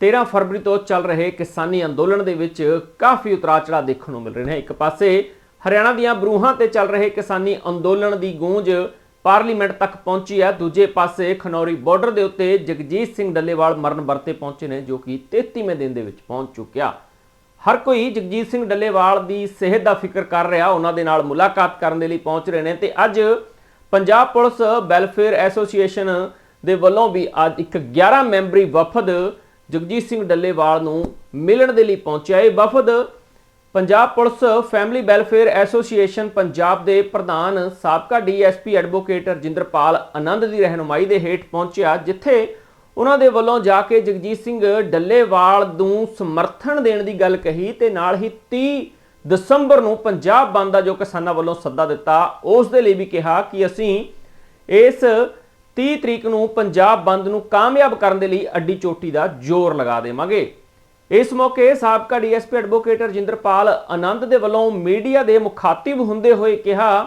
13 ਫਰਵਰੀ ਤੋਂ ਚੱਲ ਰਹੇ ਕਿਸਾਨੀ ਅੰਦੋਲਨ ਦੇ ਵਿੱਚ ਕਾਫੀ ਉਤਰਾ ਚੜਾ ਦੇਖਣ ਨੂੰ ਮਿਲ ਰਹੇ ਨੇ। ਇੱਕ ਪਾਸੇ ਹਰਿਆਣਾ ਦੀਆਂ ਬਰੂਹਾਂ ਤੇ ਚੱਲ ਰਹੇ ਕਿਸਾਨੀ ਅੰਦੋਲਨ ਦੀ ਗੂੰਜ ਪਾਰਲੀਮੈਂਟ ਤੱਕ ਪਹੁੰਚੀ ਹੈ। ਦੂਜੇ ਪਾਸੇ ਖਨੌਰੀ ਬਾਰਡਰ ਦੇ ਉੱਤੇ ਜਗਜੀਤ ਸਿੰਘ ਡੱਲੇਵਾਲ ਮਰਨ ਵਰਤੇ ਪਹੁੰਚੇ ਨੇ, ਜੋ ਕਿ 33ਵੇਂ ਦਿਨ ਦੇ ਵਿੱਚ ਪਹੁੰਚ ਚੁੱਕਿਆ। ਹਰ ਕੋਈ ਜਗਜੀਤ ਸਿੰਘ ਡੱਲੇਵਾਲ ਦੀ ਸਿਹਤ ਦਾ ਫਿਕਰ ਕਰ ਰਿਹਾ, ਉਹਨਾਂ ਦੇ ਨਾਲ ਮੁਲਾਕਾਤ ਕਰਨ ਦੇ ਲਈ ਪਹੁੰਚ ਰਹੇ ਨੇ ਤੇ ਅੱਜ ਪੰਜਾਬ ਪੁਲਿਸ ਵੈਲਫੇਅਰ ਐਸੋਸੀਏਸ਼ਨ ਦੇ ਵੱਲੋਂ ਵੀ ਅੱਜ ਇੱਕ 11 ਮੈਂਬਰੀ ਵਫਦ ਜਗਜੀਤ ਸਿੰਘ ਡੱਲੇਵਾਲ ਨੂੰ ਮਿਲਣ ਦੇ ਲਈ ਪਹੁੰਚਿਆ ਇਹ ਵਫਦ Punjab police family welfare association Punjab ਦੇ ਪ੍ਰਧਾਨ ਸਾਬਕਾ ਡੀਐਸਪੀ ਐਡਵੋਕੇਟ ਰਜਿੰਦਰਪਾਲ ਆਨੰਦ ਦੀ ਰਹਿਨੁਮਾਈ ਦੇ ਹੇਠ ਪਹੁੰਚਿਆ, ਜਿੱਥੇ ਉਹਨਾਂ ਦੇ ਵੱਲੋਂ ਜਾ ਕੇ ਜਗਜੀਤ ਸਿੰਘ ਡੱਲੇਵਾਲ ਨੂੰ ਸਮਰਥਨ ਦੇਣ ਦੀ ਗੱਲ ਕਹੀ ਤੇ ਨਾਲ ਹੀ 30 ਦਸੰਬਰ ਨੂੰ ਪੰਜਾਬ ਬੰਦ ਦਾ ਜੋ ਕਿਸਾਨਾਂ ਵੱਲੋਂ ਸੱਦਾ ਦਿੱਤਾ, ਉਸ ਦੇ ਲਈ ਵੀ ਕਿਹਾ ਕਿ ਅਸੀਂ ਇਸ 30 ਤਰੀਕ ਨੂੰ ਪੰਜਾਬ ਬੰਦ ਨੂੰ ਕਾਮਯਾਬ ਕਰਨ ਦੇ ਲਈ ਅੱਡੀ ਚੋਟੀ ਦਾ ਜ਼ੋਰ ਲਗਾ ਦੇਵਾਂਗੇ। ਇਸ ਮੌਕੇ ਸਾਬਕਾ ਡੀਐਸਪੀ ਐਡਵੋਕੇਟ ਰਜਿੰਦਰਪਾਲ ਆਨੰਦ ਦੇ ਵੱਲੋਂ ਮੀਡੀਆ ਦੇ ਮੁਖਾਤਿਬ ਹੁੰਦੇ ਹੋਏ ਕਿਹਾ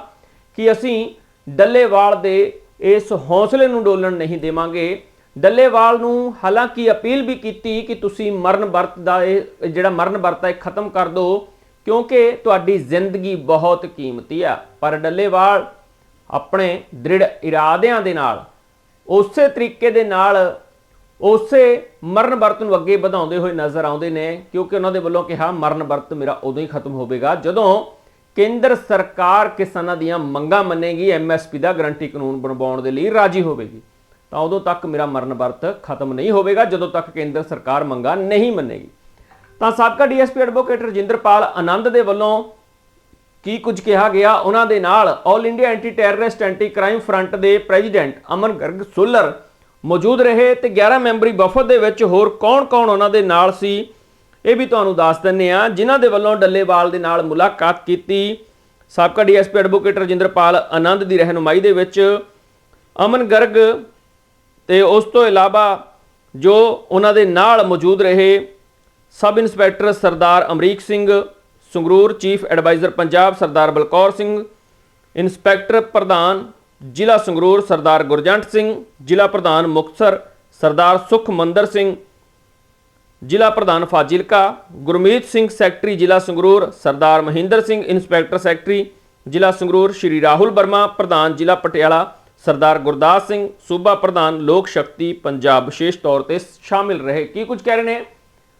ਕਿ ਅਸੀਂ ਡੱਲੇਵਾਲ ਦੇ ਇਸ ਹੌਸਲੇ ਨੂੰ ਡੋਲਣ ਨਹੀਂ ਦੇਵਾਂਗੇ। ਡੱਲੇਵਾਲ ਨੂੰ ਹਾਲਾਂਕਿ ਅਪੀਲ ਵੀ ਕੀਤੀ ਕਿ ਤੁਸੀਂ ਮਰਨ ਵਰਤ ਦਾ ਇਹ, ਜਿਹੜਾ ਮਰਨ ਵਰਤ ਹੈ ਖਤਮ ਕਰ ਦਿਓ, ਕਿਉਂਕਿ ਤੁਹਾਡੀ ਜ਼ਿੰਦਗੀ ਬਹੁਤ ਕੀਮਤੀ ਆ। ਪਰ ਡੱਲੇਵਾਲ ਆਪਣੇ ਦ੍ਰਿੜ ਇਰਾਦਿਆਂ ਦੇ ਨਾਲ ਉਸੇ ਤਰੀਕੇ ਦੇ ਨਾਲ ਉਸੇ ਮਰਨ ਵਰਤ ਨੂੰ ਅੱਗੇ ਵਧਾਉਂਦੇ ਹੋਏ ਨਜ਼ਰ ਆਉਂਦੇ ਨੇ, ਕਿਉਂਕਿ ਉਹਨਾਂ ਦੇ ਵੱਲੋਂ ਕਿਹਾ, ਮਰਨ ਵਰਤ ਮੇਰਾ ਉਦੋਂ ਹੀ ਖਤਮ ਹੋਵੇਗਾ, ਜਦੋਂ ਕੇਂਦਰ ਸਰਕਾਰ ਕਿਸਾਨਾਂ ਦੀਆਂ ਮੰਗਾਂ ਮੰਨੇਗੀ ਐਮਐਸਪੀ ਦਾ ਗਰੰਟੀ ਕਾਨੂੰਨ ਬਣਵਾਉਣ ਦੇ ਲਈ ਰਾਜੀ ਹੋਵੇਗੀ। ਤਾਂ ਉਦੋਂ ਤੱਕ ਮੇਰਾ ਮਰਨ ਵਰਤ ਖਤਮ ਨਹੀਂ ਹੋਵੇਗਾ, ਜਦੋਂ ਤੱਕ ਕੇਂਦਰ ਸਰਕਾਰ ਮੰਗਾਂ ਨਹੀਂ ਮੰਨੇਗੀ। ਤਾਂ ਸਾਬਕਾ ਡੀਐਸਪੀ ਐਡਵੋਕੇਟ ਰਜਿੰਦਰਪਾਲ ਆਨੰਦ ਦੇ ਵੱਲੋਂ ਕੀ ਕੁਝ ਕਿਹਾ ਗਿਆ? ਉਹਨਾਂ ਦੇ ਨਾਲ all India anti terrorist anti crime front ਦੇ ਪ੍ਰੈਜ਼ੀਡੈਂਟ ਅਮਨ ਗਰਗ ਸੁੱਲਰ ਮੌਜੂਦ ਰਹੇ ਤੇ 11 ਮੈਂਬਰੀ ਵਫਦ ਦੇ ਵਿੱਚ ਹੋਰ ਕੌਣ-ਕੌਣ ਉਹਨਾਂ ਦੇ ਨਾਲ ਸੀ? ਇਹ ਵੀ ਤੁਹਾਨੂੰ ਦੱਸ ਦਿੰਨੇ ਆ ਜਿਨ੍ਹਾਂ ਦੇ ਵੱਲੋਂ ਡੱਲੇਵਾਲ ਦੇ ਨਾਲ ਮੁਲਾਕਾਤ ਕੀਤੀ, ਸਾਬਕਾ ਡੀਐਸਪੀ ਐਡਵੋਕੇਟ ਰਜਿੰਦਰਪਾਲ ਆਨੰਦ ਦੀ ਰਹਿਨੁਮਾਈ ਦੇ ਵਿੱਚ ਅਮਨ ਗਰਗ ਤੇ ਉਸ ਤੋਂ ਇਲਾਵਾ ਜੋ ਉਹਨਾਂ ਦੇ ਨਾਲ ਮੌਜੂਦ ਰਹੇ sub inspector Sardar Amrik Singh Sangrur chief adviser Punjab Sardar Balkaur Singh, inspector ਪ੍ਰਧਾਨ ਜ਼ਿਲ੍ਹਾ ਸੰਗਰੂਰ ਸਰਦਾਰ ਗੁਰਜੰਟ ਸਿੰਘ, ਜ਼ਿਲ੍ਹਾ ਪ੍ਰਧਾਨ ਮੁਕਤਸਰ ਸਰਦਾਰ ਸੁਖਮੰਦਰ ਸਿੰਘ, ਜ਼ਿਲ੍ਹਾ ਪ੍ਰਧਾਨ ਫਾਜ਼ਿਲਕਾ, ਗੁਰਮੀਤ ਸਿੰਘ ਸੈਕਟਰੀ ਜ਼ਿਲ੍ਹਾ ਸੰਗਰੂਰ ਸਰਦਾਰ ਮਹਿੰਦਰ ਸਿੰਘ, ਇੰਸਪੈਕਟਰ ਸੈਕਟਰੀ ਜ਼ਿਲ੍ਹਾ ਸੰਗਰੂਰ ਸ਼੍ਰੀ ਰਾਹੁਲ ਵਰਮਾ, ਪ੍ਰਧਾਨ ਜ਼ਿਲ੍ਹਾ ਪਟਿਆਲਾ ਸਰਦਾਰ ਗੁਰਦਾਸ ਸਿੰਘ, ਸੂਬਾ ਪ੍ਰਧਾਨ ਲੋਕ ਸ਼ਕਤੀ ਪੰਜਾਬ ਵਿਸ਼ੇਸ਼ ਤੌਰ ਤੇ ਸ਼ਾਮਿਲ ਰਹੇ। ਕੀ ਕੁਝ ਕਹਿ ਰਹੇ ਨੇ?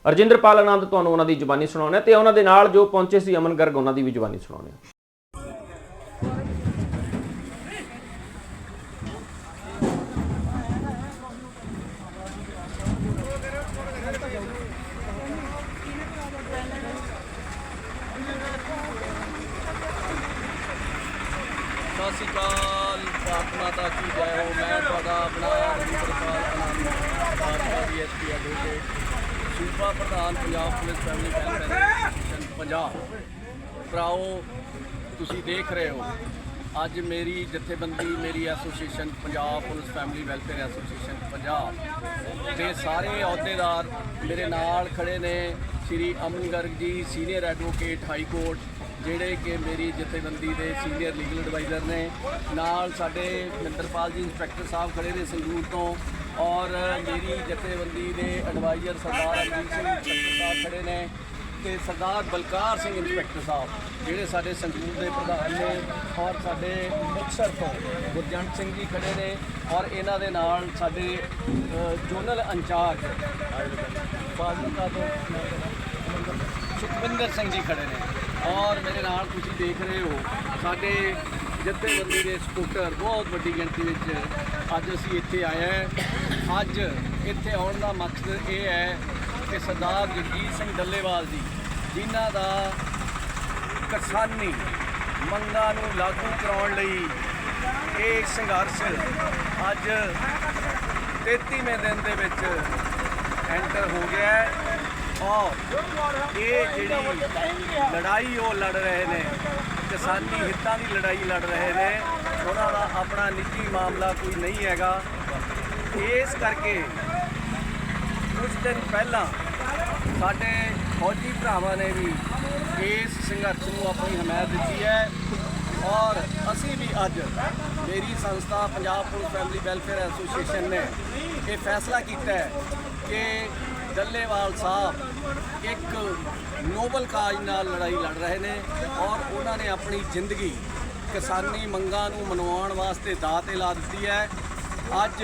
ਰਜਿੰਦਰਪਾਲ ਆਨੰਦ ਤੁਹਾਨੂੰ ਉਹਨਾਂ ਦੀ ਜ਼ੁਬਾਨੀ ਸੁਣਾਉਣਾ ਤੇ ਉਹਨਾਂ ਦੇ ਨਾਲ ਜੋ ਪਹੁੰਚੇ ਸੀ ਅਮਨ ਗਰਗ, ਉਹਨਾਂ ਦੀ ਵੀ ਜ਼ੁਬਾਨੀ ਸੁਣਾਉਣੀ ਸਤਿ ਸ਼੍ਰੀ ਅਕਾਲ ਭਾਰਤ ਮਾਤਾ ਕੀ ਜੈ ਹੋ, ਮੈਂ ਤੁਹਾਡਾ ਆਪਣਾ ਰਵਿੰਦਰਪਾਲ ਆਨੰਦ ਭਾਰਤ ਡੀਐਸਪੀ ਐਡਵੋਕੇਟ ਸੂਬਾ ਪ੍ਰਧਾਨ Punjab police family welfare association Punjab. ਭਰਾਓ, ਤੁਸੀਂ ਦੇਖ ਰਹੇ ਹੋ, ਅੱਜ ਮੇਰੀ ਜਥੇਬੰਦੀ, ਮੇਰੀ association, Punjab police family welfare association, Punjab. ਦੇ ਸਾਰੇ ਅਹੁਦੇਦਾਰ ਮੇਰੇ ਨਾਲ ਖੜੇ ਨੇ ਸ਼੍ਰੀ ਅਮਨ ਗਰਗ ਜੀ, ਸੀਨੀਅਰ ਐਡਵੋਕੇਟ ਹਾਈ ਕੋਰਟ, ਜਿਹੜੇ ਕਿ ਮੇਰੀ ਜਥੇਬੰਦੀ ਦੇ ਸੀਨੀਅਰ ਲੀਗਲ ਐਡਵਾਈਜ਼ਰ ਨੇ। ਨਾਲ ਸਾਡੇ ਮਿੰਦਰਪਾਲ ਜੀ, ਇੰਸਪੈਕਟਰ ਸਾਹਿਬ ਖੜੇ ਨੇ ਸੰਗਰੂਰ ਤੋਂ। ਔਰ ਮੇਰੀ ਜਥੇਬੰਦੀ ਦੇ ਐਡਵਾਈਜ਼ਰ ਸਰਦਾਰ ਅਮਰੀਕ ਸਿੰਘ ਸਾਹਿਬ ਖੜੇ ਨੇ ਤੇ ਸਰਦਾਰ ਬਲਕਾਰ ਸਿੰਘ ਇੰਸਪੈਕਟਰ ਸਾਹਿਬ, ਜਿਹੜੇ ਸਾਡੇ ਸੰਗਰੂਰ ਦੇ ਪ੍ਰਧਾਨ ਨੇ ਔਰ ਸਾਡੇ ਮੁਕਤਸਰ ਤੋਂ ਗੁਰਜੰਟ ਸਿੰਘ ਜੀ ਖੜੇ ਨੇ ਔਰ ਇਹਨਾਂ ਦੇ ਨਾਲ ਸਾਡੇ ਜ਼ੋਨਲ ਇੰਚਾਰਜ, ਫਾਜ਼ਿਲਕਾ ਤੋਂ ਸੁਖਵਿੰਦਰ ਸਿੰਘ ਜੀ ਖੜੇ ਨੇ। ਔਰ ਮੇਰੇ ਨਾਲ ਤੁਸੀਂ ਦੇਖ ਰਹੇ ਹੋ, ਸਾਡੇ ਜੱਥੇਬੰਦੀ ਦੇ ਸਪੋਰਟਰ ਬਹੁਤ ਵੱਡੀ ਗਿਣਤੀ ਵਿੱਚ ਅੱਜ ਅਸੀਂ ਇੱਥੇ ਆਏ ਹਾਂ। ਅੱਜ ਇੱਥੇ ਆਉਣ ਦਾ ਮਕਸਦ ਇਹ ਹੈ ਕਿ ਸਰਦਾਰ ਜਗਜੀਤ ਸਿੰਘ ਡੱਲੇਵਾਲ ਜੀ, ਜਿਨ੍ਹਾਂ ਦਾ ਕਿਸਾਨੀ ਮੰਗਾਂ ਨੂੰ ਲਾਗੂ ਕਰਾਉਣ ਲਈ ਇਹ ਸੰਘਰਸ਼ ਅੱਜ 33ਵੇਂ ਦਿਨ ਦੇ ਵਿੱਚ ਐਂਟਰ ਹੋ ਗਿਆ ਹੈ। ਔਰ ਇਹ ਜਿਹੜੀ ਲੜਾਈ ਉਹ ਲੜ ਰਹੇ ਨੇ, ਕਿਸਾਨੀ ਹਿੱਤਾਂ ਦੀ ਲੜਾਈ ਲੜ ਰਹੇ ਨੇ। ਉਹਨਾਂ ਦਾ ਆਪਣਾ ਨਿੱਜੀ ਮਾਮਲਾ ਕੋਈ ਨਹੀਂ ਹੈਗਾ। ਇਸ ਕਰਕੇ ਕੁਝ ਦਿਨ ਪਹਿਲਾਂ ਸਾਡੇ ਫੌਜੀ ਭਰਾਵਾਂ ਨੇ ਵੀ ਇਸ ਸੰਘਰਸ਼ ਨੂੰ ਆਪਣੀ ਹਮਾਇਤ ਦਿੱਤੀ ਹੈ ਔਰ ਅਸੀਂ ਵੀ ਅੱਜ ਮੇਰੀ ਸੰਸਥਾ Punjab police family welfare association ਨੇ ਇਹ ਫੈਸਲਾ ਕੀਤਾ ਹੈ ਕਿ ਡੱਲੇਵਾਲ ਸਾਹਿਬ ਇੱਕ ਨੋਬਲ ਕਾਜ ਨਾਲ ਲੜਾਈ ਲੜ ਰਹੇ ਨੇ ਔਰ ਉਹਨਾਂ ਨੇ ਆਪਣੀ ਜ਼ਿੰਦਗੀ ਕਿਸਾਨੀ ਮੰਗਾਂ ਨੂੰ ਮਨਵਾਉਣ ਵਾਸਤੇ ਦਾਅ ਤੇ ਲਾ ਦਿੱਤੀ ਹੈ। ਅੱਜ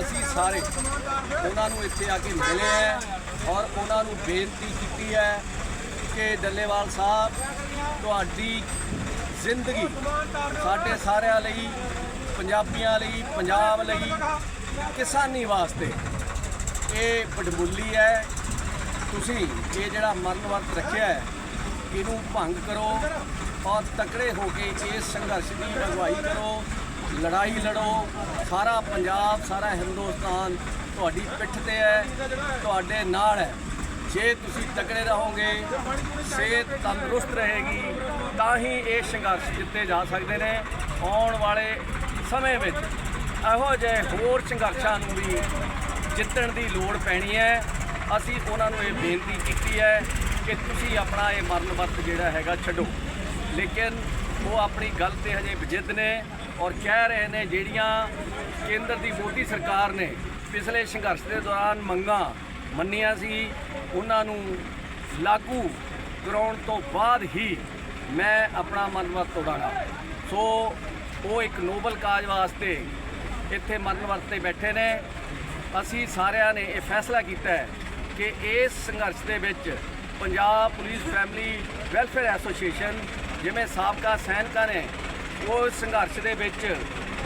ਅਸੀਂ ਸਾਰੇ ਉਹਨਾਂ ਨੂੰ ਇੱਥੇ ਆ ਕੇ ਮਿਲੇ ਹੈ ਔਰ ਉਹਨਾਂ ਨੂੰ ਬੇਨਤੀ ਕੀਤੀ ਹੈ ਕਿ ਡੱਲੇਵਾਲ ਸਾਹਿਬ, ਤੁਹਾਡੀ ਜ਼ਿੰਦਗੀ ਸਾਡੇ ਸਾਰਿਆਂ ਲਈ, ਪੰਜਾਬੀਆਂ ਲਈ, ਪੰਜਾਬ ਲਈ ਕਿਸਾਨੀ ਵਾਸਤੇ ਇਹ ਬਡਮੁੱਲੀ ਹੈ। ਤੁਸੀਂ ਇਹ ਜਿਹੜਾ ਮਰਨ ਵਰਤ ਰੱਖਿਆ ਹੈ, ਇਹਨੂੰ ਭੰਗ ਕਰੋ। ਔਰ ਤਕੜੇ ਹੋ ਕੇ ਇਸ ਸੰਘਰਸ਼ ਦੀ ਅਗਵਾਈ ਕਰੋ, ਲੜਾਈ ਲੜੋ। ਸਾਰਾ ਪੰਜਾਬ, ਸਾਰਾ ਹਿੰਦੁਸਤਾਨ ਤੁਹਾਡੀ ਪਿੱਠ ਤੇ ਹੈ, ਤੁਹਾਡੇ ਨਾਲ ਹੈ। ਜੇ ਤੁਸੀਂ ਤਕੜੇ ਰਹੋਗੇ, ਸਿਹਤ ਤੰਦਰੁਸਤ ਰਹੇਗੀ, ਤਾਂ ਹੀ ਇਹ ਸੰਘਰਸ਼ ਜਿੱਤੇ ਜਾ ਸਕਦੇ ਨੇ। ਆਉਣ ਵਾਲੇ ਸਮੇਂ ਵਿੱਚ ਇਹੋ ਜਿਹੇ ਹੋਰ ਸੰਘਰਸ਼ਾਂ ਨੂੰ ਵੀ ਜਿੱਤਣ ਦੀ ਲੋੜ ਪੈਣੀ ਹੈ। ਅਸੀਂ ਉਹਨਾਂ ਨੂੰ ਇਹ ਬੇਨਤੀ ਕੀਤੀ ਹੈ ਕਿ ਤੁਸੀਂ ਆਪਣਾ ਇਹ ਮਰਨ ਵਰਤ ਜਿਹੜਾ ਹੈਗਾ ਛੱਡੋ। ਲੇਕਿਨ ਉਹ ਆਪਣੀ ਗੱਲ ਤੇ ਹਜੇ ਵਿਜਿੱਤ ਨੇ ਔਰ ਕਹਿ ਰਹੇ ਨੇ ਜਿਹੜੀਆਂ ਕੇਂਦਰ ਦੀ ਮੋਦੀ ਸਰਕਾਰ ਨੇ ਪਿਛਲੇ ਸੰਘਰਸ਼ ਦੇ ਦੌਰਾਨ ਮੰਗਾਂ ਮੰਨੀਆਂ ਸੀ, ਉਹਨਾਂ ਨੂੰ ਲਾਗੂ ਕਰਾਉਣ ਤੋਂ ਬਾਅਦ ਹੀ ਮੈਂ ਆਪਣਾ ਮਨਵਤ ਤੋੜਾਂਗਾ। ਸੋ ਉਹ ਇੱਕ ਨੋਬਲ ਕਾਜ ਵਾਸਤੇ ਇੱਥੇ ਮਰਨ ਵਰਤ ਤੇ ਬੈਠੇ ਨੇ। ਅਸੀਂ ਸਾਰਿਆਂ ਨੇ ਇਹ ਫੈਸਲਾ ਕੀਤਾ ਹੈ ਕਿ ਇਸ ਸੰਘਰਸ਼ ਦੇ ਵਿੱਚ Punjab police family welfare association ਜਿਵੇਂ ਸਾਬਕਾ ਸੈਨਿਕਾਂ ਨੇ ਉਹ ਸੰਘਰਸ਼ ਦੇ ਵਿੱਚ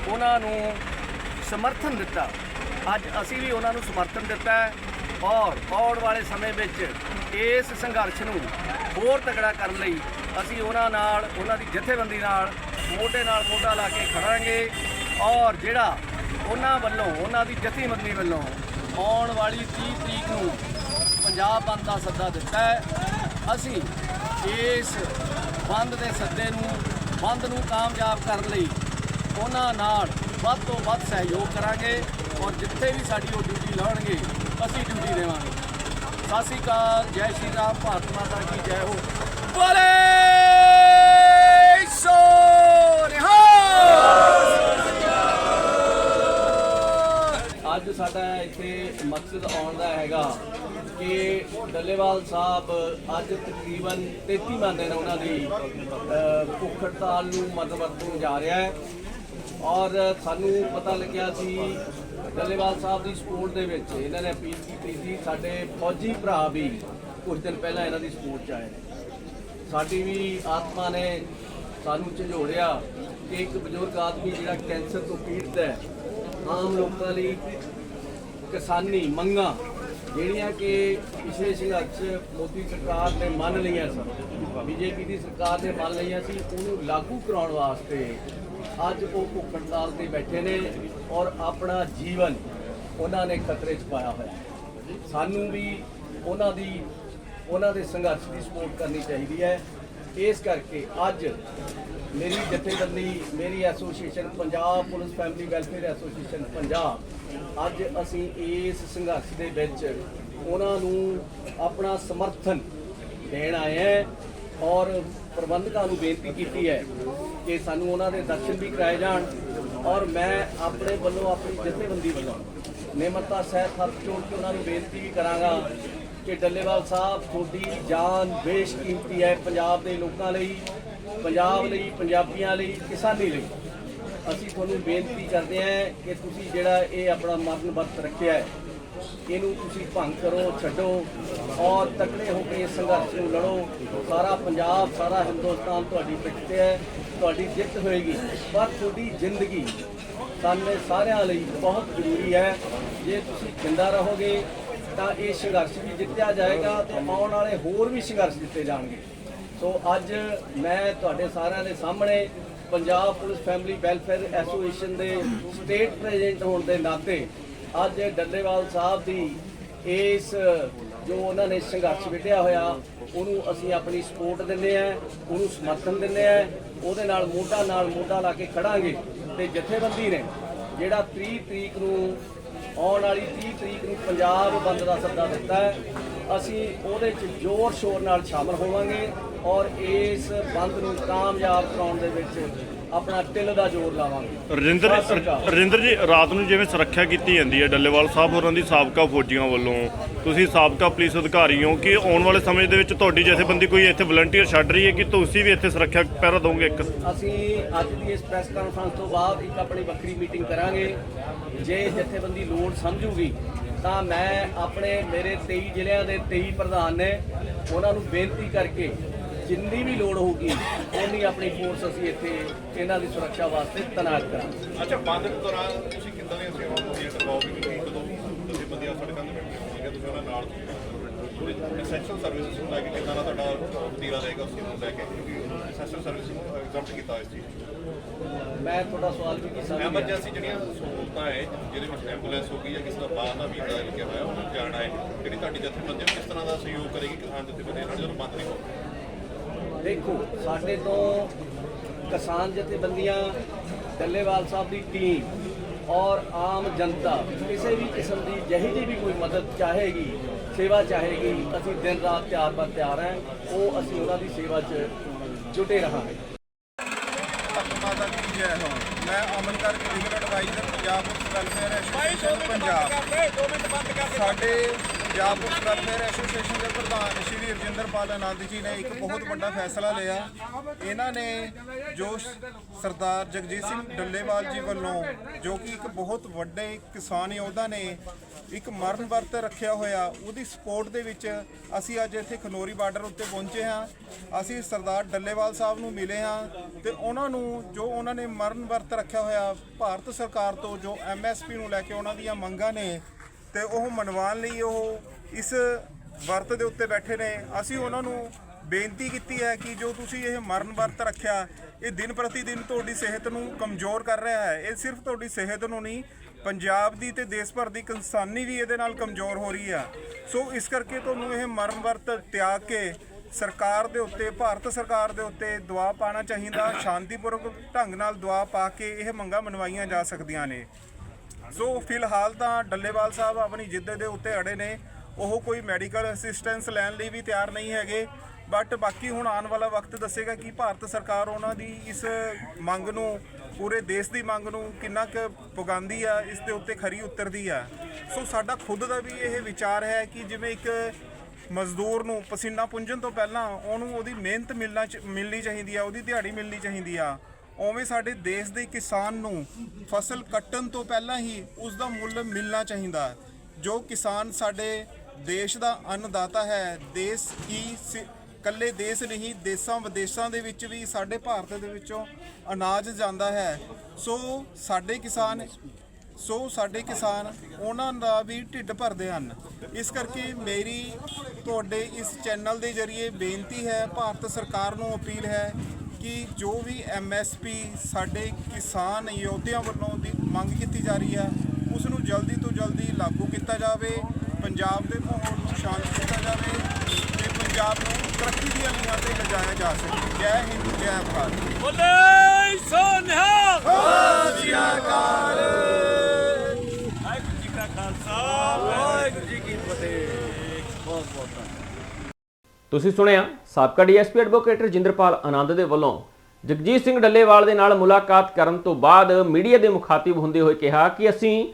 ਉਹਨਾਂ ਨੂੰ ਸਮਰਥਨ ਦਿੱਤਾ। ਅੱਜ ਅਸੀਂ ਵੀ ਉਹਨਾਂ ਨੂੰ ਸਮਰਥਨ ਦਿੱਤਾ ਹੈ ਔਰ ਆਉਣ ਵਾਲੇ ਸਮੇਂ ਵਿੱਚ ਇਸ ਸੰਘਰਸ਼ ਨੂੰ ਹੋਰ ਤਗੜਾ ਕਰਨ ਲਈ ਅਸੀਂ ਉਹਨਾਂ ਨਾਲ, ਉਹਨਾਂ ਦੀ ਜਥੇਬੰਦੀ ਨਾਲ, ਮੋਢੇ ਨਾਲ ਮੋਢਾ ਲਾ ਕੇ ਖੜਾਂਗੇ ਔਰ ਜਿਹੜਾ ਉਹਨਾਂ ਵੱਲੋਂ, ਉਹਨਾਂ ਦੀ ਜਥੇਬੰਦੀ ਵੱਲੋਂ ਆਉਣ ਵਾਲੀ 30 ਤਰੀਕ ਨੂੰ ਪੰਜਾਬ ਬੰਦ ਦਾ ਸੱਦਾ ਦਿੱਤਾ ਹੈ। ਅਸੀਂ ਇਸ ਬੰਦ ਦੇ ਸੱਦੇ ਨੂੰ, ਬੰਦ ਨੂੰ ਕਾਮਯਾਬ ਕਰਨ ਲਈ ਉਹਨਾਂ ਨਾਲ ਵੱਧ ਤੋਂ ਵੱਧ ਸਹਿਯੋਗ ਕਰਾਂਗੇ ਔਰ ਜਿੱਥੇ ਵੀ ਸਾਡੀ ਉਹ ਡਿਊਟੀ ਲਾਉਣਗੇ, ਅਸੀਂ ਡਿਊਟੀ ਦੇਵਾਂਗੇ। ਸਤਿ ਸ਼੍ਰੀ ਅਕਾਲ, ਜੈ ਸ਼੍ਰੀ ਰਾਮ, ਭਾਰਤ ਮਾਤਾ ਕੀ ਜੈ ਹੋ। ਬੋਲੇ ਸੋ ਅੱਜ ਸਾਡਾ ਇੱਥੇ ਮਕਸਦ ਆਉਣ ਦਾ ਹੈਗਾ ਕਿ ਡੱਲੇਵਾਲ ਸਾਹਿਬ ਅੱਜ ਤਕਰੀਬਨ 33ਵਾਂ ਦਿਨ ਉਹਨਾਂ ਦੀ ਭੁੱਖ ਹੜਤਾਲ ਨੂੰ ਮਦਵਰਤ ਨੂੰ ਜਾ ਰਿਹਾ ਹੈ। ਔਰ ਸਾਨੂੰ ਪਤਾ ਲੱਗਿਆ ਸੀ ਡੱਲੇਵਾਲ ਸਾਹਿਬ ਦੀ ਸਪੋਰਟ ਦੇ ਵਿੱਚ ਇਹਨਾਂ ਨੇ ਅਪੀਲ ਕੀਤੀ ਸੀ, ਸਾਡੇ ਫੌਜੀ ਭਰਾ ਵੀ ਕੁਝ ਦਿਨ ਪਹਿਲਾਂ ਇਹਨਾਂ ਦੀ ਸਪੋਰਟ 'ਚ ਆਏ ਸਾਡੀ ਵੀ ਆਤਮਾ ਨੇ ਸਾਨੂੰ ਝੰਜੋੜਿਆ ਕਿ ਇੱਕ ਬਜ਼ੁਰਗ ਆਦਮੀ ਜਿਹੜਾ ਕੈਂਸਰ ਤੋਂ ਪੀੜਤ ਹੈ, ਆਮ ਲੋਕਾਂ ਲਈ ਕਿਸਾਨੀ ਮੰਗਾਂ ਜਿਹੜੀਆਂ ਕਿ ਪਿਛਲੇ ਸੰਘਰਸ਼ ਮੋਦੀ ਸਰਕਾਰ ਨੇ ਮੰਨ ਲਈਆਂ ਸਨ, ਬੀਜੇਪੀ ਦੀ ਸਰਕਾਰ ਨੇ ਮੰਨ ਲਈਆਂ ਸੀ, ਉਹਨੂੰ ਲਾਗੂ ਕਰਾਉਣ ਵਾਸਤੇ ਅੱਜ ਉਹ ਭੁੱਖ ਹੜਤਾਲ ਤੇ ਬੈਠੇ ਨੇ ਔਰ ਆਪਣਾ ਜੀਵਨ ਉਹਨਾਂ ਨੇ ਖਤਰੇ 'ਚ ਪਾਇਆ ਹੋਇਆ ਸਾਨੂੰ ਵੀ ਉਹਨਾਂ ਦੀ, ਉਹਨਾਂ ਦੇ ਸੰਘਰਸ਼ ਦੀ ਸਪੋਰਟ ਕਰਨੀ ਚਾਹੀਦੀ ਹੈ। ਇਸ ਕਰਕੇ ਅੱਜ ਮੇਰੀ ਜਥੇਬੰਦੀ, ਮੇਰੀ association Punjab police family welfare association Punjab ਅੱਜ ਅਸੀਂ ਇਸ ਸੰਘਰਸ਼ ਦੇ ਵਿੱਚ ਉਹਨਾਂ ਨੂੰ ਆਪਣਾ ਸਮਰਥਨ ਦੇਣ ਆਏ ਹੈ ਔਰ ਪ੍ਰਬੰਧਕਾਂ ਨੂੰ ਬੇਨਤੀ ਕੀਤੀ ਹੈ ਕਿ ਸਾਨੂੰ ਉਹਨਾਂ ਦੇ ਦਰਸ਼ਨ ਵੀ ਕਰਾਏ ਜਾਣ ਔਰ ਮੈਂ ਆਪਣੇ ਵੱਲੋਂ ਆਪਣੀ ਜਥੇਬੰਦੀ ਵੱਲੋਂ ਨਿਮਰਤਾ ਸਹਿਤ ਹੱਥ ਜੋੜ ਕੇ ਉਹਨਾਂ ਨੂੰ ਬੇਨਤੀ ਵੀ ਕਰਾਂਗਾ ਕਿ ਡੱਲੇਵਾਲ ਸਾਹਿਬ ਤੁਹਾਡੀ ਜਾਨ ਬੇਸ਼ਕੀਮਤੀ ਹੈ ਪੰਜਾਬ ਦੇ ਲੋਕਾਂ ਲਈ, ਪੰਜਾਬ ਲਈ, ਪੰਜਾਬੀਆਂ ਲਈ, ਕਿਸਾਨੀ ਲਈ। ਅਸੀਂ ਤੁਹਾਨੂੰ ਬੇਨਤੀ ਕਰਦੇ ਹਾਂ ਕਿ ਤੁਸੀਂ ਜਿਹੜਾ ਇਹ ਆਪਣਾ ਮਰਨ ਵਰਤ ਰੱਖਿਆ ਹੈ, ਇਹਨੂੰ ਤੁਸੀਂ ਭੰਗ ਕਰੋ, ਛੱਡੋ ਔਰ ਤਕੜੇ ਹੋ ਕੇ ਇਸ ਸੰਘਰਸ਼ ਨੂੰ ਲੜੋ। ਸਾਰਾ ਪੰਜਾਬ, ਸਾਰਾ ਹਿੰਦੁਸਤਾਨ ਤੁਹਾਡੀ ਪਿੱਠ ਤੇ ਹੈ, ਤੁਹਾਡੀ ਜਿੱਤ ਹੋਏਗੀ। ਪਰ ਤੁਹਾਡੀ ਜ਼ਿੰਦਗੀ ਸਾਡੇ ਸਾਰਿਆਂ ਲਈ ਬਹੁਤ ਜ਼ਰੂਰੀ ਹੈ। ਜੇ ਤੁਸੀਂ ਜਿੰਦਾ ਰਹੋਗੇ, ਤਾਂ ਇਹ ਸੰਘਰਸ਼ ਵੀ ਜਿੱਤਿਆ ਜਾਏਗਾ ਤੇ ਆਉਣ ਵਾਲੇ ਹੋਰ ਵੀ ਸੰਘਰਸ਼ ਜਿੱਤੇ ਜਾਣਗੇ। ਸੋ ਅੱਜ ਮੈਂ ਤੁਹਾਡੇ ਸਾਰਿਆਂ ਦੇ ਸਾਹਮਣੇ Punjab police family welfare association ਦੇ ਸਟੇਟ ਪ੍ਰੈਜ਼ੀਡੈਂਟ ਹੋਣ ਦੇ ਨਾਤੇ ਅੱਜ ਡੱਲੇਵਾਲ ਸਾਹਿਬ ਦੀ ਇਸ, ਜੋ ਉਹਨਾਂ ਨੇ ਸੰਘਰਸ਼ ਵਿੱਢਿਆ ਹੋਇਆ, ਉਹਨੂੰ ਅਸੀਂ ਆਪਣੀ ਸਪੋਰਟ ਦਿੰਦੇ ਆ ਉਹਨੂੰ ਸਮਰਥਨ ਦਿੰਦੇ ਆ ਉਹਦੇ ਨਾਲ ਮੋਢਾ ਨਾਲ ਮੋਢਾ ਲਾ ਕੇ ਖੜਾਂਗੇ। ਤੇ ਜਥੇਬੰਦੀ ਨੇ ਜਿਹੜਾ 30 ਤਰੀਕ ਨੂੰ ਆਉਣ ਵਾਲੀ 30 ਤਰੀਕ ਨੂੰ ਪੰਜਾਬ ਬੰਦ ਦਾ ਸੱਦਾ ਦਿੱਤਾ ਹੈ, ਅਸੀਂ ਉਹਦੇ 'ਚ ਜ਼ੋਰ ਸ਼ੋਰ ਨਾਲ ਸ਼ਾਮਲ ਹੋਵਾਂਗੇ। ਔਰ ਇਸ ਬੰਦ ਨੂੰ ਕਾਮਯਾਬ ਕਰਾਉਣ ਦੇ ਵਿੱਚ ਆਪਣਾ ਦਿਲ ਦਾ ਜ਼ੋਰ ਲਾਵਾਂਗੇ। ਰਜਿੰਦਰ। ਰਜਿੰਦਰ ਜੀ ਰਾਤ ਨੂੰ ਜਿਵੇਂ ਸੁਰੱਖਿਆ ਕੀਤੀ ਜਾਂਦੀ ਹੈ ਡੱਲੇਵਾਲ ਸਾਹਿਬ ਹੋਰਾਂ ਦੀ ਸਾਬਕਾ ਫੌਜੀਆਂ ਵੱਲੋਂ ਤੁਸੀਂ ਸਾਬਕਾ ਪੁਲਿਸ ਅਧਿਕਾਰੀ ਹੋ ਕਿ ਆਉਣ ਵਾਲੇ ਸਮੇਂ ਦੇ ਵਿੱਚ ਤੁਹਾਡੀ ਜਥੇਬੰਦੀ ਕੋਈ ਇੱਥੇ ਵਲੰਟੀਅਰ ਛੱਡ ਰਹੀ ਹੈ ਕਿ ਤੁਸੀਂ ਵੀ ਇੱਥੇ ਸੁਰੱਖਿਆ ਪਹਿਰਾ ਦੋਗੇ ਇੱਕ? ਅਸੀਂ ਅੱਜ ਦੀ ਇਸ ਪ੍ਰੈਸ ਕਾਨਫਰੰਸ ਤੋਂ ਬਾਅਦ ਇੱਕ ਆਪਣੀ ਵੱਖਰੀ ਮੀਟਿੰਗ ਕਰਾਂਗੇ। ਜੇ ਜਥੇਬੰਦੀ ਲੋੜ ਸਮਝੂਗੀ ਤਾਂ ਮੈਂ ਆਪਣੇ ਮੇਰੇ 23 ਜ਼ਿਲ੍ਹਿਆਂ ਦੇ 23 ਪ੍ਰਧਾਨ ਨੇ ਉਹਨਾਂ ਨੂੰ ਬੇਨਤੀ ਕਰਕੇ ਜਿੰਨੀ ਵੀ ਲੋੜ ਹੋਊਗੀ ਉਨੀ ਆਪਣੀ ਫੋਰਸ ਅਸੀਂ ਇੱਥੇ ਇਹਨਾਂ ਦੀ ਸੁਰੱਖਿਆ ਵਾਸਤੇ ਤੈਨਾਤ ਕਰਾਂਗੇ। ਅੱਛਾ ਬੰਦ ਦੌਰਾਨ ਤੁਸੀਂ ਕਿੱਦਾਂ ਦੀਆਂ ਸੇਵਾਵਾਂ ਮੁਹੱਈਆ ਕਰਵਾਓਗੇ ਕਿਉਂਕਿ ਇੱਕ ਦੋ ਤੁਸੀਂ ਬੰਦੀਆਂ ਸੜਕਾਂ ਤੇ ਬੈਠੇ ਹੋਣਗੇ ਤੁਸੀਂ ਉਹਨਾਂ ਨਾਲ ਐਸੈਂਸ਼ੀਅਲ ਸਰਵਿਸਿਜ਼ ਨੂੰ ਲੈ ਕੇ ਕਿੱਦਾਂ ਦਾ ਤੁਹਾਡਾ ਵਤੀਰਾ ਰਹੇਗਾ ਉਸ ਨੂੰ ਲੈ ਕੇ ਕਿਉਂਕਿ ਐਸੈਂਸ਼ੀਅਲ ਸਰਵਿਸ ਨੂੰ ਐਗਜ਼ੈਂਪਟ ਕੀਤਾ ਇਸ ਚੀਜ਼। ਮੈਂ ਤੁਹਾਡਾ ਸਵਾਲ ਵੀ ਕੀ ਸਮਝ ਗਿਆ ਐਮਰਜੈਂਸੀ ਜਿਹੜੀਆਂ ਸਹੂਲਤਾਂ ਹੈ ਜਿਹਦੇ ਵਿੱਚ ਐਂਬੂਲੈਂਸ ਹੋ ਗਈ ਜਾਂ ਕਿਸੇ ਦਾ ਬਾਹਰ ਦਾ ਵੀਜ਼ਾ ਲੱਗਿਆ ਹੋਇਆ ਉਹਨੂੰ ਜਾਣਾ ਹੈ। ਜਿਹੜੀ ਤੁਹਾਡੀ ਜਥੇਬੰਦੀ ਕਿਸ ਤਰ੍ਹਾਂ ਦਾ ਸਹਿਯੋਗ ਕਰੇਗੀ ਕਿਸਾਨ ਜਥੇਬੰਦੀਆਂ ਨਾਲ ਜਦੋਂ ਬੰਦ ਨਹੀਂ ਹੋਊਗਾ? ਦੇਖੋ ਸਾਡੇ ਤੋਂ ਕਿਸਾਨ ਜਥੇਬੰਦੀਆਂ ਡੱਲੇਵਾਲ ਸਾਹਿਬ ਦੀ ਟੀਮ ਔਰ ਆਮ ਜਨਤਾ ਕਿਸੇ ਵੀ ਕਿਸਮ ਦੀ ਜਿਹੀ ਜਿਹੀ ਵੀ ਕੋਈ ਮਦਦ ਚਾਹੇਗੀ ਸੇਵਾ ਚਾਹੇਗੀ ਅਸੀਂ ਦਿਨ ਰਾਤ ਤਿਆਰ ਬਰ ਤਿਆਰ ਹਾਂ ਉਹ ਅਸੀਂ ਉਹਨਾਂ ਦੀ ਸੇਵਾ 'ਚ ਜੁਟੇ ਰਹਾਂਗੇ। ਮਾਤਾ ਕੀ ਜੈ ਹੋ। ਮੈਂ ਅਮਨ ਕਰ legal adviser Punjab police welfare association Punjab. ਸਾਡੇ ਪੰਜਾਬ ਵੈਲਫੇਅਰ ਐਸੋਸੀਏਸ਼ਨ ਦੇ ਪ੍ਰਧਾਨ ਸ਼੍ਰੀ ਰਜਿੰਦਰਪਾਲ ਆਨੰਦ ਜੀ ਨੇ ਇੱਕ ਬਹੁਤ ਵੱਡਾ ਫੈਸਲਾ ਲਿਆ। ਇਹਨਾਂ ਨੇ ਜੋ ਸਰਦਾਰ ਜਗਜੀਤ ਸਿੰਘ ਡੱਲੇਵਾਲ ਜੀ ਵੱਲੋਂ, ਜੋ ਕਿ ਇੱਕ ਬਹੁਤ ਵੱਡੇ ਕਿਸਾਨ ਯੋਧਾ ਨੇ ਇੱਕ ਮਰਨ ਵਰਤ ਰੱਖਿਆ ਹੋਇਆ, ਉਹਦੀ ਸਪੋਰਟ ਦੇ ਵਿੱਚ ਅਸੀਂ ਅੱਜ ਇੱਥੇ ਖਨੋਰੀ ਬਾਰਡਰ ਉੱਤੇ ਪਹੁੰਚੇ ਹਾਂ। ਅਸੀਂ ਸਰਦਾਰ ਡੱਲੇਵਾਲ ਸਾਹਿਬ ਨੂੰ ਮਿਲੇ ਹਾਂ ਤੇ ਉਹਨਾਂ ਨੂੰ ਜੋ ਉਹਨਾਂ ਨੇ ਮਰਨ ਵਰਤ ਰੱਖਿਆ ਹੋਇਆ, ਭਾਰਤ ਸਰਕਾਰ ਤੋਂ ਜੋ ਐਮਐਸਪੀ ਨੂੰ ਲੈ ਕੇ ਉਹਨਾਂ ਦੀਆਂ ਮੰਗਾਂ ਨੇ ਤੇ ਉਹ ਮਨਵਾਉਣ ਲਈ ਉਹ ਇਸ ਵਰਤ ਦੇ ਉੱਤੇ ਬੈਠੇ ਨੇ। ਅਸੀਂ ਉਹਨਾਂ ਨੂੰ ਬੇਨਤੀ ਕੀਤੀ ਹੈ ਕਿ ਜੋ ਤੁਸੀਂ ਇਹ ਮਰਨ ਵਰਤ ਰੱਖਿਆ, ਇਹ ਦਿਨ ਪ੍ਰਤੀ ਦਿਨ ਤੁਹਾਡੀ ਸਿਹਤ ਨੂੰ ਕਮਜ਼ੋਰ ਕਰ ਰਿਹਾ ਹੈ। ਇਹ ਸਿਰਫ ਤੁਹਾਡੀ ਸਿਹਤ ਨੂੰ ਨਹੀਂ, ਪੰਜਾਬ ਦੀ ਤੇ ਦੇਸ਼ ਭਰ ਦੀ ਕਿਸਾਨੀ ਵੀ ਇਹਦੇ ਨਾਲ ਕਮਜ਼ੋਰ ਹੋ ਰਹੀ ਆ ਸੋ ਇਸ ਕਰਕੇ ਤੁਹਾਨੂੰ ਇਹ ਮਰਨ ਵਰਤ ਤਿਆਗ ਕੇ ਸਰਕਾਰ ਦੇ ਉੱਤੇ, ਭਾਰਤ ਸਰਕਾਰ ਦੇ ਉੱਤੇ ਦਬਾਅ ਪਾਣਾ ਚਾਹੀਦਾ। ਸ਼ਾਂਤੀਪੂਰਵਕ ਢੰਗ ਨਾਲ ਦਬਾਅ ਪਾ ਕੇ ਇਹ ਮੰਗਾਂ ਮਨਵਾਈਆਂ ਜਾ ਸਕਦੀਆਂ ਨੇ। ਸੋ ਫਿਲਹਾਲ ਤਾਂ ਡੱਲੇਵਾਲ ਸਾਹਿਬ ਆਪਣੀ ਜਿੱਦ ਦੇ ਉੱਤੇ ਅੜੇ ਨੇ। ਉਹ ਕੋਈ ਮੈਡੀਕਲ ਅਸਿਸਟੈਂਸ ਲੈਣ ਲਈ ਵੀ ਤਿਆਰ ਨਹੀਂ ਹੈਗੇ। ਬਟ ਬਾਕੀ ਹੁਣ ਆਉਣ ਵਾਲਾ ਵਕਤ ਦੱਸੇਗਾ ਕਿ ਭਾਰਤ ਸਰਕਾਰ ਉਹਨਾਂ ਦੀ ਇਸ ਮੰਗ ਨੂੰ, ਪੂਰੇ ਦੇਸ਼ ਦੀ ਮੰਗ ਨੂੰ ਕਿੰਨਾ ਕੁ ਪੁਗਾਉਂਦੀ ਆ, ਇਸ ਦੇ ਉੱਤੇ ਖਰੀ ਉਤਰਦੀ ਆ। ਸੋ ਸਾਡਾ ਖੁਦ ਦਾ ਵੀ ਇਹ ਵਿਚਾਰ ਹੈ ਕਿ ਜਿਵੇਂ ਇੱਕ ਮਜ਼ਦੂਰ ਨੂੰ ਪਸੀਨਾ ਪੁੰਜਣ ਤੋਂ ਪਹਿਲਾਂ ਉਹਨੂੰ ਉਹਦੀ ਮਿਹਨਤ ਮਿਲਣਾ ਚ- ਮਿਲਣੀ ਚਾਹੀਦੀ ਆ, ਉਹਦੀ ਦਿਹਾੜੀ ਮਿਲਣੀ ਚਾਹੀਦੀ ਆ। ਉਵੇਂ ਸਾਡੇ ਦੇਸ਼ ਦੇ ਕਿਸਾਨ ਨੂੰ ਫਸਲ ਕੱਟਣ ਤੋਂ ਪਹਿਲਾਂ ਹੀ ਉਸ ਦਾ ਮੁੱਲ ਮਿਲਣਾ ਚਾਹੀਦਾ ਜੋ ਕਿਸਾਨ ਸਾਡੇ ਦੇਸ਼ ਦਾ ਅੰਨਦਾਤਾ ਹੈ, ਦੇਸ਼ ਕੀ ਸਿ- ਕੱਲੇ ਦੇਸ਼ ਨਹੀਂ, ਦੇਸ਼ਾਂ ਵਿਦੇਸ਼ਾਂ ਦੇ ਵਿੱਚ ਵੀ ਸਾਡੇ ਭਾਰਤ ਦੇ ਵਿੱਚੋਂ ਅਨਾਜ ਜਾਂਦਾ ਹੈ। ਸੋ ਸਾਡੇ ਕਿਸਾਨ, ਸੋ ਸਾਡੇ ਕਿਸਾਨ ਉਹਨਾਂ ਦਾ ਵੀ ਢਿੱਡ ਭਰਦੇ ਹਨ। ਇਸ ਕਰਕੇ ਮੇਰੀ, ਤੁਹਾਡੇ ਇਸ ਚੈਨਲ ਦੇ ਜ਼ਰੀਏ ਬੇਨਤੀ ਹੈ, ਭਾਰਤ ਸਰਕਾਰ ਨੂੰ ਅਪੀਲ ਹੈ ਕਿ ਜੋ ਵੀ ਐਮਐਸਪੀ ਸਾਡੇ ਕਿਸਾਨ ਯੋਧਿਆਂ ਵੱਲੋਂ ਦੀ ਮੰਗ ਕੀਤੀ ਜਾ ਰਹੀ ਹੈ ਉਸ ਨੂੰ ਜਲਦੀ ਤੋਂ ਜਲਦੀ ਲਾਗੂ ਕੀਤਾ ਜਾਵੇ ਪੰਜਾਬ ਦੇ ਮਾਹੌਲ ਨੂੰ ਸ਼ਾਂਤ ਕੀਤਾ ਜਾਵੇ ਤੇ ਪੰਜਾਬ ਨੂੰ ਤਰੱਕੀ ਦੀਆਂ ਲੀਹਾਂ ਤੇ ਲਿਜਾਇਆ ਜਾ ਸਕੇ। ਜੈ ਹਿੰਦ ਜੈ ਭਾਰਤ। ਬੋਲੇ ਸੋਨਿਆ ਵਾਹਿਗੁਰੂ ਜੀ ਕਾ ਖਾਲਸਾ ਵਾਹਿਗੁਰੂ ਜੀ ਕੀ ਫਤਿਹ। ਬਹੁਤ ਬਹੁਤ ਧੰਨਵਾਦ। ਤੁਸੀਂ ਸੁਣਿਆ ਸਾਬਕਾ ਡੀਐਸਪੀ ਐਡਵੋਕੇਟ ਰਜਿੰਦਰਪਾਲ ਆਨੰਦ ਦੇ ਵੱਲੋਂ ਜਗਜੀਤ ਸਿੰਘ ਡੱਲੇਵਾਲ ਦੇ ਨਾਲ ਮੁਲਾਕਾਤ ਕਰਨ ਤੋਂ ਬਾਅਦ ਮੀਡੀਆ ਦੇ ਮੁਖਾਤਿਬ ਹੁੰਦੇ ਹੋਏ ਕਿਹਾ ਕਿ ਅਸੀਂ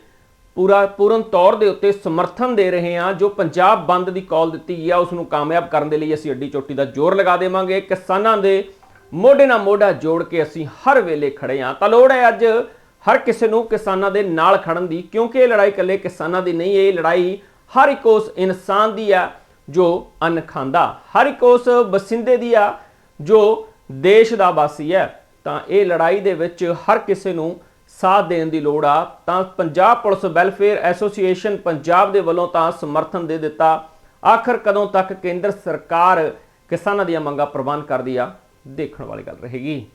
ਪੂਰਾ ਪੂਰਨ ਤੌਰ ਦੇ ਉੱਤੇ ਸਮਰਥਨ ਦੇ ਰਹੇ ਹਾਂ। ਜੋ ਪੰਜਾਬ ਬੰਦ ਦੀ ਕਾਲ ਦਿੱਤੀ ਗਈ ਆ, ਉਸ ਨੂੰ ਕਾਮਯਾਬ ਕਰਨ ਦੇ ਲਈ ਅਸੀਂ ਅੱਡੀ ਚੋਟੀ ਦਾ ਜ਼ੋਰ ਲਗਾ ਦੇਵਾਂਗੇ। ਕਿਸਾਨਾਂ ਦੇ ਮੋਢੇ ਨਾਲ ਮੋਢਾ ਜੋੜ ਕੇ ਅਸੀਂ ਹਰ ਵੇਲੇ ਖੜੇ ਹਾਂ। ਤਾਂ ਲੋੜ ਹੈ ਅੱਜ ਹਰ ਕਿਸੇ ਨੂੰ ਕਿਸਾਨਾਂ ਦੇ ਨਾਲ ਖੜਨ ਦੀ, ਕਿਉਂਕਿ ਇਹ ਲੜਾਈ ਇਕੱਲੇ ਕਿਸਾਨਾਂ ਦੀ ਨਹੀਂ, ਇਹ ਲੜਾਈ ਹਰ ਇੱਕ ਉਸ ਇਨਸਾਨ ਦੀ ਹੈ ਜੋ ਅੰਨ ਖਾਂਦਾ। ਹਰ ਇੱਕ ਉਸ ਬਸਿੰਦੇ ਦੀ ਆ ਜੋ ਦੇਸ਼ ਦਾ ਵਾਸੀ ਹੈ। ਤਾਂ ਇਹ ਲੜਾਈ ਦੇ ਵਿੱਚ ਹਰ ਕਿਸੇ ਨੂੰ ਸਾਥ ਦੇਣ ਦੀ ਲੋੜ ਆ। ਤਾਂ Punjab police welfare association Punjab ਦੇ ਵੱਲੋਂ ਤਾਂ ਸਮਰਥਨ ਦੇ ਦਿੱਤਾ। ਆਖਰ ਕਦੋਂ ਤੱਕ ਕੇਂਦਰ ਸਰਕਾਰ ਕਿਸਾਨਾਂ ਦੀਆਂ ਮੰਗਾਂ ਪ੍ਰਵਾਨ ਕਰਦੀ ਆ, ਦੇਖਣ ਵਾਲੀ ਗੱਲ ਰਹੇਗੀ।